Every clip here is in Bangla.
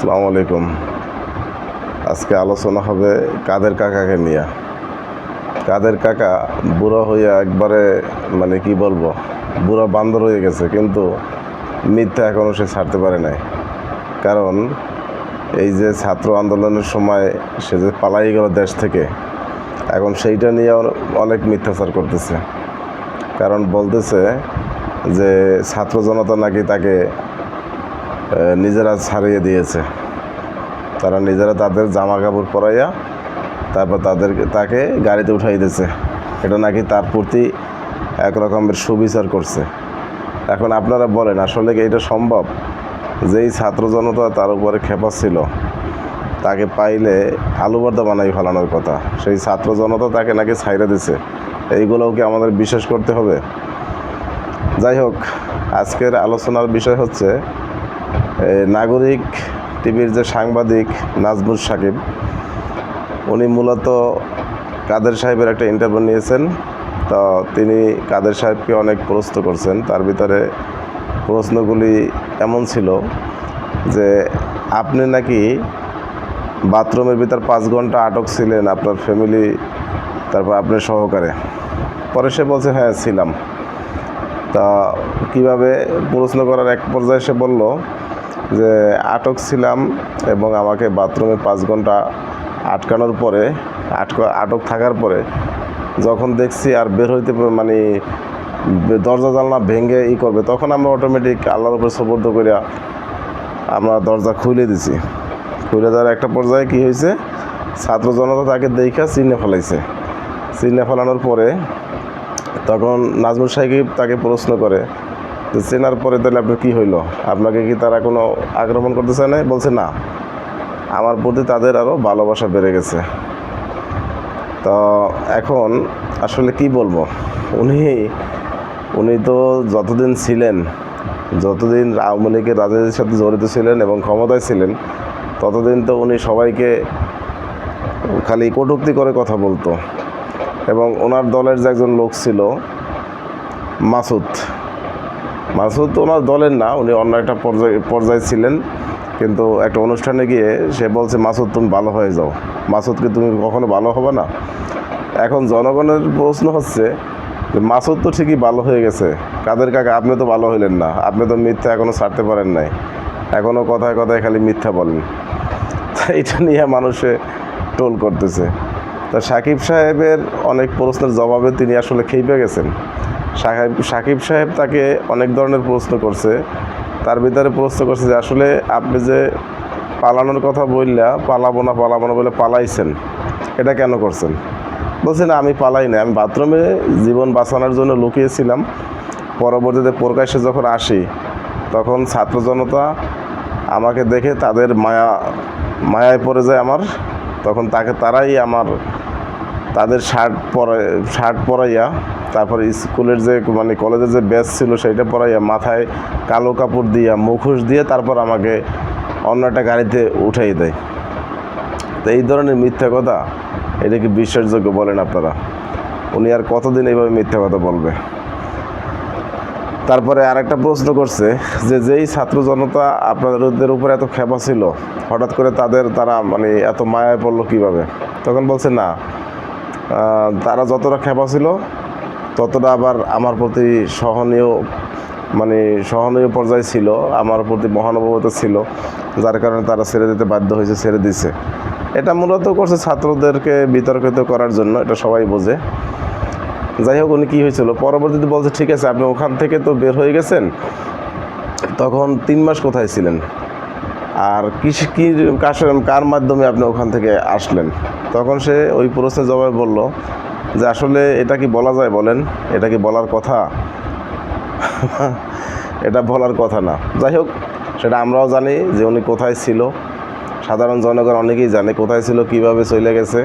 আসসালামু আলাইকুম। আজকে আলোচনা হবে কাদের কাকাকে নিয়ে। কাদের কাকা বুড়ো হইয়া একবারে মানে কি বলব, বুড়ো বান্দর হয়ে গেছে, কিন্তু মিথ্যা এখনও সে ছাড়তে পারে নাই। কারণ এই যে ছাত্র আন্দোলনের সময় সে যে পালাই গেল দেশ থেকে, এখন সেইটা নিয়ে অনেক মিথ্যাচার করতেছে। কারণ বলতেছে যে ছাত্র জনতা নাকি তাকে নিজেরা ছাড়িয়ে দিয়েছে। তারা নিজেরা তাদের জামা কাপড় পরাইয়া তারপর তাদেরকে তাকে গাড়িতে উঠাই দিয়েছে। এটা নাকি তার প্রতি এক রকমের সুবিচার করছে। এখন আপনারা বলেন, আসলে কি এটা সম্ভব? যেই ছাত্র জনতা তার উপরে খেপা ছিল, তাকে পাইলে আলু ভর্তা বানাই ফেলানোর কথা। সেই ছাত্র জনতা তাকে নাকি ছাইরে দিছে। এইগুলোও কি আমাদের বিশ্বাস করতে হবে? যাই হোক, আজকের আলোচনার বিষয় হচ্ছে নাগরিক টিভির যে সাংবাদিক নাজমুল সাকিব, উনি মূলত কাদের সাহেবের একটা ইন্টারভিউ নিয়েছেন। তো তিনি কাদের সাহেবকে অনেক প্রশ্ন করছেন। তার ভিতরে প্রশ্নগুলি এমন ছিল যে, আপনি নাকি বাথরুমের ভিতর পাঁচ ঘণ্টা আটক ছিলেন আপনার ফ্যামিলি তারপর আপনার সহকারে? পরে সে বলছে হ্যাঁ ছিলাম। তা কীভাবে প্রশ্ন করার এক পর্যায়ে সে বলল যে আটক ছিলাম এবং আমাকে বাথরুমে পাঁচ ঘণ্টা আটকানোর পরে, আটকা, আটক থাকার পরে যখন দেখছি আর বের হইতে মানে দরজা জানলা ভেঙে ই করবে, তখন আমরা অটোমেটিক আল্লাহর উপরে সবর্দ করিয়া আমরা দরজা খুলে দিছি। খুলে দেওয়ার একটা পর্যায়ে কী হয়েছে ছাত্র জনতা তাকে দেখা চিনে ফেলাইছে। চিনে ফেলানোর পরে তখন নাজমুল সাহেব তাকে প্রশ্ন করে যে চেনার পরে তাহলে আপনার কী হইল? আপনাকে কি তারা কোনো আক্রমণ করতে চায় না বলছে না। আমার প্রতি তাদের আরও ভালোবাসা বেড়ে গেছে। তো এখন আসলে কি বলব? উনি উনি তো যতদিন ছিলেন, যতদিন আওয়ামী লীগের রাজনীতির সাথে জড়িত ছিলেন এবং ক্ষমতায় ছিলেন, ততদিন তো উনি সবাইকে খালি কটূক্তি করে কথা বলতো। এবং ওনার দলের যে একজন লোক ছিল, মাসুদ মাসুদ ওনার দলের না, উনি অন্য একটা পর্যায়ে পর্যায়ে ছিলেন। কিন্তু একটা অনুষ্ঠানে গিয়ে সে বলছে, মাসুদ, তুমি ভালো হয়ে যাও। মাসুদকে তুমি কখনো ভালো হবে না? এখন জনগণের প্রশ্ন হচ্ছে যে, মাসুদ তো ঠিকই ভালো হয়ে গেছে। কাদের কাকা? আপনি তো ভালো হইলেন না। আপনি তো মিথ্যা এখনও ছাড়তে পারেন নাই। এখনও কথায় কথায় খালি মিথ্যা বলেন। তা এটা নিয়ে মানুষে টোল করতেছে। তা সাকিব সাহেবের অনেক প্রশ্নের জবাবে তিনি আসলে খেপে গেছেন। সাকিব সাকিব সাহেব তাকে অনেক ধরনের প্রশ্ন করছে। তার ভিতরে প্রশ্ন করছে যে, আসলে আপনি যে পালানোর কথা বললা, পালাবো না পালাবো না বলে পালাইছেন, এটা কেন করছেন? বলছে, না, আমি পালাই না আমি বাথরুমে জীবন বাঁচানোর জন্য লুকিয়েছিলাম। পরবর্তীতে প্রকাশ্যে যখন আসি, তখন ছাত্র জনতা আমাকে দেখে তাদের মায়া, মায়ায় পড়ে যায় আমার। তখন তাকে তারাই আমার, তাদের শার্ট পরাই শার্ট পরাইয়া তারপরে স্কুলের যে মানে কলেজের যে ব্যাচ ছিল সেইটা পরাইয়া মাথায় কালো কাপড় দিয়া, মুখোশ দিয়ে তারপর আমাকে অন্য একটা গাড়িতে উঠাই দেয়। তো এই ধরনের মিথ্যা কথা, এটা কি বিশ্বাসযোগ্য বলেন আপনারা? উনি আর কতদিন এইভাবে মিথ্যা কথা বলবে? তারপরে আরেকটা প্রশ্ন করছে যে, যেই ছাত্র জনতা আপনাদের উপরে এত খেপা ছিল, হঠাৎ করে তাদের তারা মানে এত মায়ায় পড়ল কীভাবে? তখন বলছে, না তারা যতটা খেপা ছিল ততটা আবার আমার প্রতি সহনীয় মানে সহনীয় পর্যায়ে ছিল, আমার প্রতি মহানুভবতা ছিল, যার কারণে তারা ছেড়ে দিতে বাধ্য হয়েছে, ছেড়ে দিছে এটা মূলত করছে ছাত্রদেরকে বিতর্কিত করার জন্য, এটা সবাই বোঝে। যাই হোক, উনি কী হয়েছিল? পরবর্তীতে বলছে, ঠিক আছে, আপনি ওখান থেকে তো বের হয়ে গেছেন। তখন তিন মাস কোথায় ছিলেন? আর কৃষি কী কার- মাধ্যমে আপনি ওখান থেকে আসলেন? তখন সে ওই প্রশ্নের জবাবে বলল যে আসলে এটা কি বলা যায় বলেন? এটা কি বলার কথা? এটা বলার কথা না। যাই হোক, সেটা আমরাও জানি যে উনি কোথায় ছিল। সাধারণ জনগণ অনেকেই জানে কোথায় ছিল, কীভাবে চলে গেছে,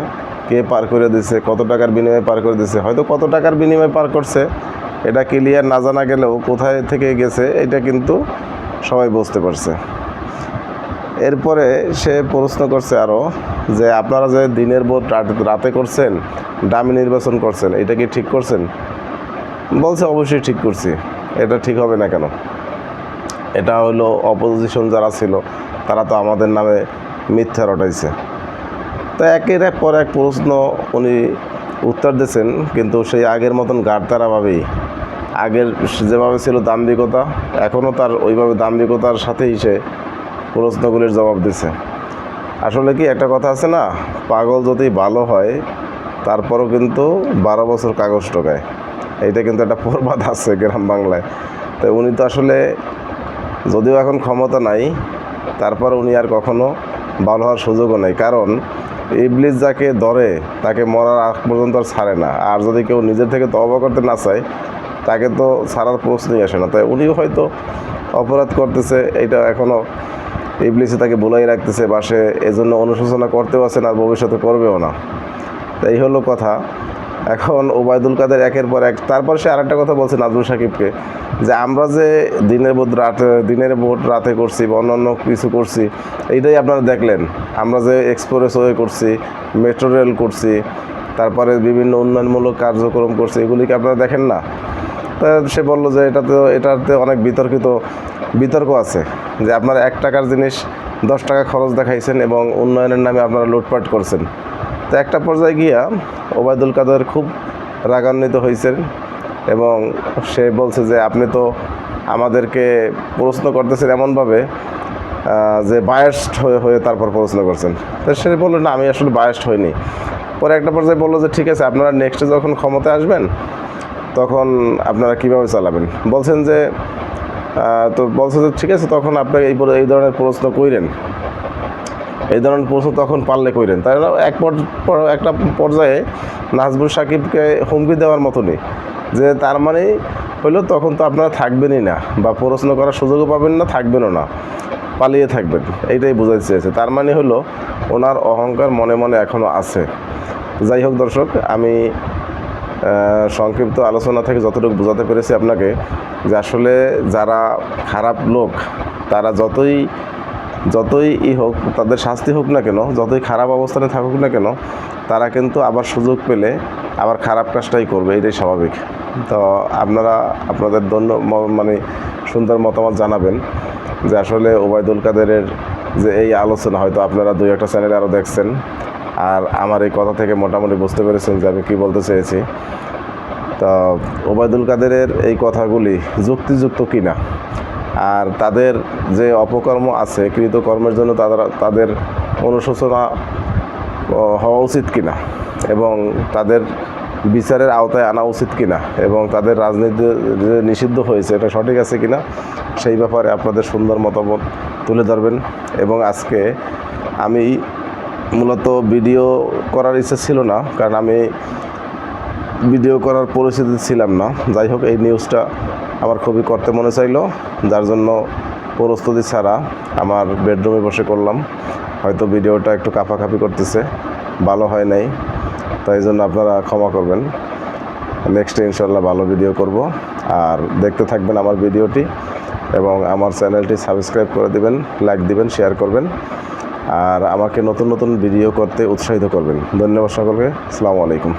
কে পার করে দিছে, কত টাকার বিনিময়ে পার করে দিছে। হয়তো কত টাকার বিনিময়ে পার করছে, এটা ক্লিয়ার না জানা গেলেও কোথায় থেকে গেছে, এটা কিন্তু সবাই বুঝতে পারছে। এরপরে সে প্রশ্ন করছে আরও যে, আপনারা যে দিনের ভোট রাতে করছেন ডামি নির্বাচন করছেন, এটা কি ঠিক করছেন? বলছে, অবশ্যই ঠিক করছি। এটা ঠিক হবে না কেন? এটা হলো অপোজিশন যারা ছিল, তারা তো আমাদের নামে মিথ্যা রটাইছে। তো একের এক পর এক প্রশ্ন উনি উত্তর দিয়েছেন, কিন্তু সেই আগের মতন গাড়তারাভাবেই আগের যেভাবে ছিল দাম্ভিকতা এখনও তার ওইভাবে দাম্ভিকতার সাথেই সে প্রশ্নগুলির জবাব দিছে। আসলে কি একটা কথা আছে না? পাগল যদি ভালো হয়, তারপরও কিন্তু বারো বছর কাগজ টোকায় এইটা কিন্তু একটা প্রবাদ আছে গ্রাম বাংলায়। তো উনি তো আসলে যদিও এখন ক্ষমতা নাই, তারপর উনি আর কখনো ভালো হওয়ার সুযোগও নেই। কারণ ইবলিস যাকে ধরে, তাকে মরার আগ পর্যন্ত আর ছাড়ে না। আর যদি কেউ নিজের থেকে তবা করতে না চায়, তাকে তো ছাড়ার প্রশ্নই আসে না। তাই উনিও হয়তো অপরাধ করতেছে এটা এখনও ইবলিসে তাকে বলাই রাখতেছে, বা সে এজন্য অনুশোচনা করতেও আছেন আর ভবিষ্যতে করবেও না। তো এই হলো কথা। এখন ওবায়দুল কাদের একের পর এক, তারপর সে আরেকটা কথা বলছে নাজমুল সাকিবকে, যে আমরা যে দিনের বোধ রাতে, দিনের ভোট রাতে করছি বা অন্যান্য কিছু করছি, এইটাই আপনারা দেখলেন। আমরা যে এক্সপ্রেস ওয়ে করছি মেট্রো রেল করছি, তারপরে বিভিন্ন উন্নয়নমূলক কার্যক্রম করছি এগুলিকে আপনারা দেখেন না? তা সে বলল যে এটাতে এটাতে অনেক বিতর্কিত, বিতর্ক আছে যে আপনারা এক টাকার জিনিস দশ টাকা খরচ দেখাইছেন এবং উন্নয়নের নামে আপনারা লুটপাট করছেন। তো একটা পর্যায়ে গিয়া ওবায়দুল কাদের খুব রাগান্বিত হয়েছেন এবং সে বলছে যে আপনি তো আমাদেরকে প্রশ্ন করতেছেন এমনভাবে যে বায়াসড হয়ে হয়ে তারপর প্রশ্ন করছেন। তো সে বলল, না, আমি আসলে বায়াসড হইনি। পরে একটা পর্যায়ে বলল যে, ঠিক আছে, আপনারা নেক্সটে যখন ক্ষমতায় আসবেন তখন আপনারা কীভাবে চালাবেন? বলছেন যে তো বলছে যে, ঠিক আছে, তখন আপনি এই এই ধরনের প্রশ্ন কইরেন। এই ধরনের প্রশ্ন তখন পারলে কইরেন। তাই? এক একটা পর্যায়ে নাজমুল সাকিবকে হুমকি দেওয়ার মতনই, যে তার মানে হইল তখন তো আপনারা থাকবেনই না বা প্রশ্ন করার সুযোগও পাবেন না, থাকবেনও না, পালিয়ে থাকবেন। এইটাই বোঝাতে চেয়েছে। তার মানে হলো ওনার অহংকার মনে মনে এখনও আছে। যাই হোক দর্শক, আমি সংক্ষিপ্ত আলোচনা থেকে যতটুকু বোঝাতে পেরেছি আপনাকে যে আসলে যারা খারাপ লোক, তারা যতই যতই ই হোক, তাদের শাস্তি হোক না কেন, যতই খারাপ অবস্থানে থাকুক না কেন, তারা কিন্তু আবার সুযোগ পেলে আবার খারাপ কাজটাই করবে, এটাই স্বাভাবিক। তো আপনারা, আপনাদের ধন্য, ম- মানে সুন্দর মতামত জানাবেন যে আসলে ওবায়দুল কাদেরের যে এই আলোচনা, হয়তো আপনারা দুই একটা চ্যানেলে আরও দেখছেন। আর আমার এই কথা থেকে মোটামুটি বুঝতে পেরেছেন যে আমি কী বলতে চেয়েছি। তা ওবায়দুল কাদেরের এই কথাগুলি যুক্তিযুক্ত কি না আর তাদের যে অপকর্ম আছে, কৃতকর্মের জন্য তাদের তাদের অনুশোচনা হওয়া উচিত কি না এবং তাদের বিচারের আওতায় আনা উচিত কিনা? এবং তাদের রাজনীতি নিষিদ্ধ হয়েছে, এটা সঠিক আছে কিনা? সেই ব্যাপারে আপনাদের সুন্দর মতামত তুলে ধরবেন। এবং আজকে আমি মূলত ভিডিও করার ইচ্ছা ছিল না, কারণ আমি ভিডিও করার পরিস্থিতি ছিলাম না। যাই হোক, এই নিউজটা আমার খুবই করতে মনে চাইলো, যার জন্য প্রস্তুতি ছাড়া আমার বেডরুমে বসে করলাম। হয়তো ভিডিওটা একটু কাঁপাকাঁপি করতেছে, ভালো হয় নাই, তাই জন্য আপনারা ক্ষমা করবেন। নেক্সটে ইনশাল্লাহ ভালো ভিডিও করব। আর দেখতে থাকবেন আমার ভিডিওটি এবং আমার চ্যানেলটি সাবস্ক্রাইব করে দিবেন লাইক দিবেন শেয়ার করবেন। আর আমাকে নতুন নতুন ভিডিও করতে উৎসাহিত করবেন। ধন্যবাদ সকলকে। আসসালামু আলাইকুম।